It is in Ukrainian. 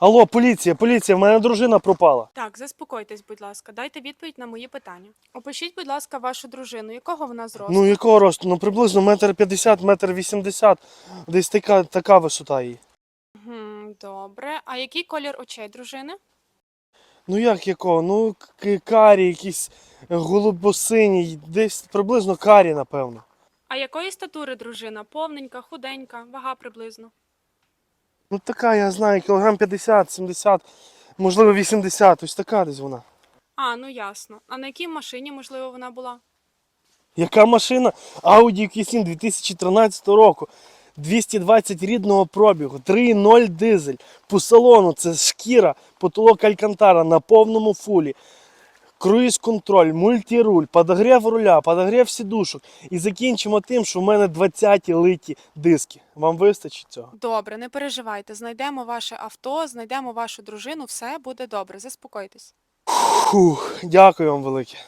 Алло, поліція, поліція, в мене дружина пропала. Так, заспокойтесь, будь ласка, дайте відповідь на мої питання. Опишіть, будь ласка, вашу дружину. Якого вона зросту? Ну якого росту? Ну приблизно метр п'ятдесят, метр вісімдесят. Десь така, така висота її. Гм, добре. А який колір очей дружини? Ну як якого? Ну к- карі, якийсь голубосиній, десь приблизно карі, напевно. А якої статури дружина? Повненька, худенька, вага приблизно. Ну така, я знаю, кілограм 50, 70, можливо 80, ось така десь вона. А, ну ясно. А на якій машині, можливо, вона була? Яка машина? Audi Q7 2013 року. 220 рідного пробігу, 3.0 дизель. По салону це шкіра, потолок Алькантара на повному фулі. Круїз контроль, мультіруль, подогрів руля, подогрів сідушок. І закінчимо тим, що в мене 20 литі диски. Вам вистачить цього? Добре, не переживайте. Знайдемо ваше авто, знайдемо вашу дружину, все буде добре. Заспокойтесь. Фух, дякую вам велике.